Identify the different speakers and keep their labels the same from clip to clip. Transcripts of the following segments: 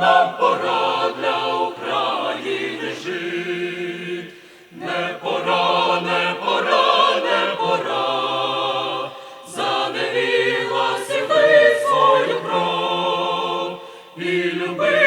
Speaker 1: нам пора для України жити. не пора, не пора, не пора, заневіглася ви свою кров і люби.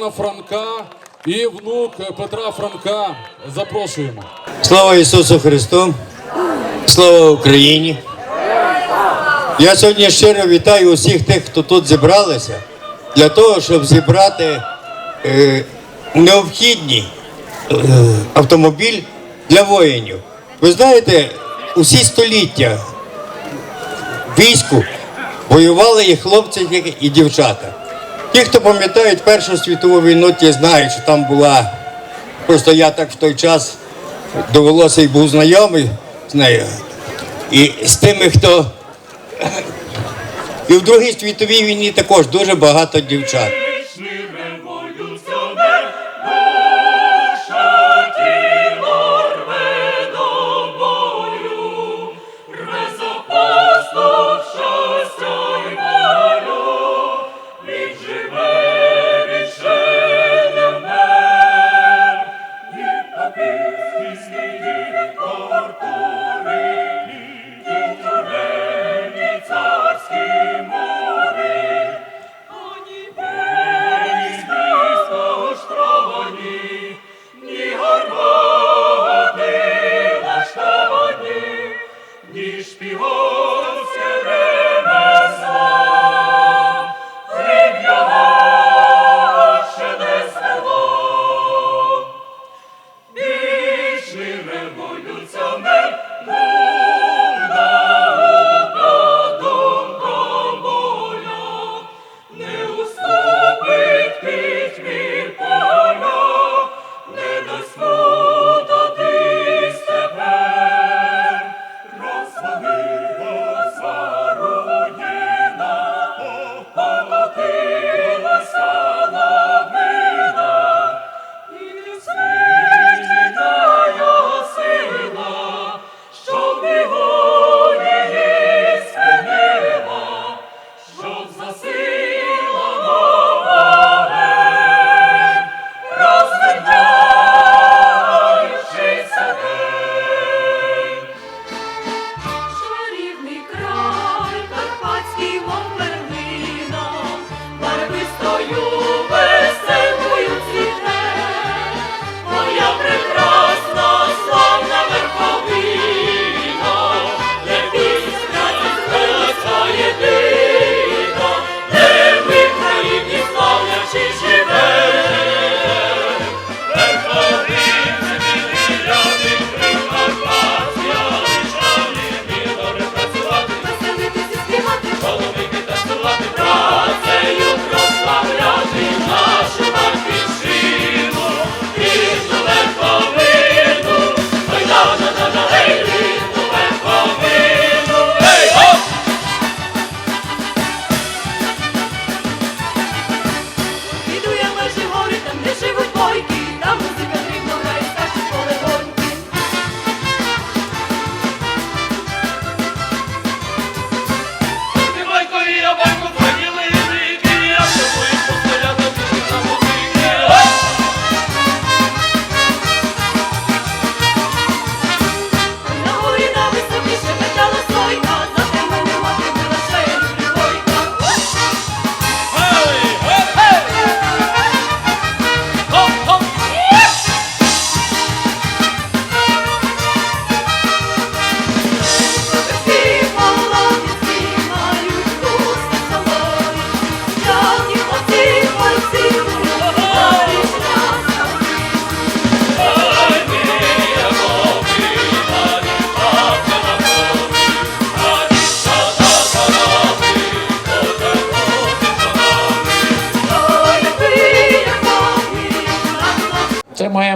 Speaker 2: Івана Франка і внук Петра Франка. Запрошуємо.
Speaker 3: Слава Ісусу Христу! Слава Україні! Я сьогодні щиро вітаю усіх тих, хто тут зібралися, для того, щоб зібрати е, необхідні е, автомобіль для воїнів. Ви знаєте, усі століття війську воювали і хлопці, і дівчата. Ті, хто пам'ятають Першу світову війну, ті знають, що там була. Просто я так в той час довелося і був знайомий з нею. І з тими, хто. І в Другій світовій війні також дуже багато дівчат.
Speaker 1: Вічний революціонер,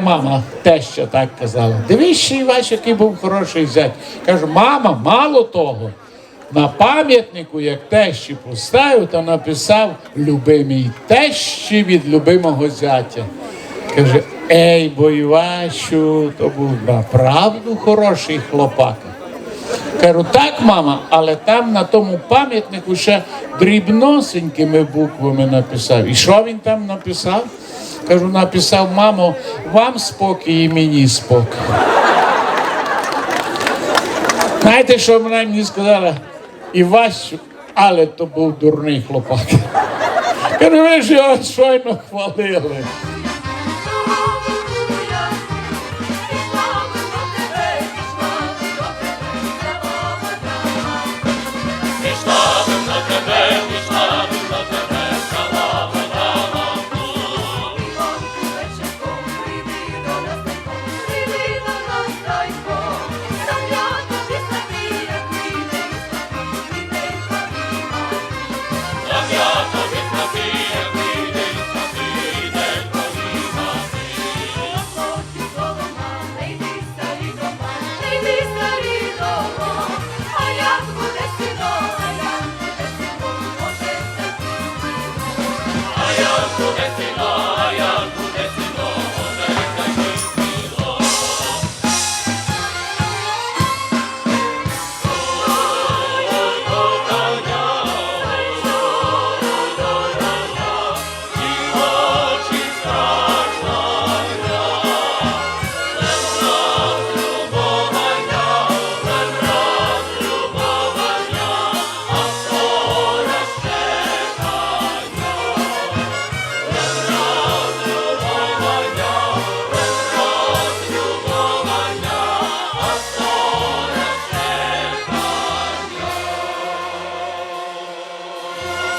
Speaker 4: мама теща так казала. Дивись, ще який був хороший зять. Кажу, мама, мало того. На пам'ятнику, як тещі поставив, то написав любимій тещі від любимого зятя. Каже, ей, бо Іващу, то був направду хороший хлопак. Кажу, так, мама, але там на тому пам'ятнику ще дрібносенькими буквами написав. І що він там написав? Кажу, написав, мамо, вам спокій і мені спокій. Знаєте, що вона мені сказала? Івасю, але то був дурний хлопак. Кажу, ви ж його щойно хвалили.
Speaker 1: Yes,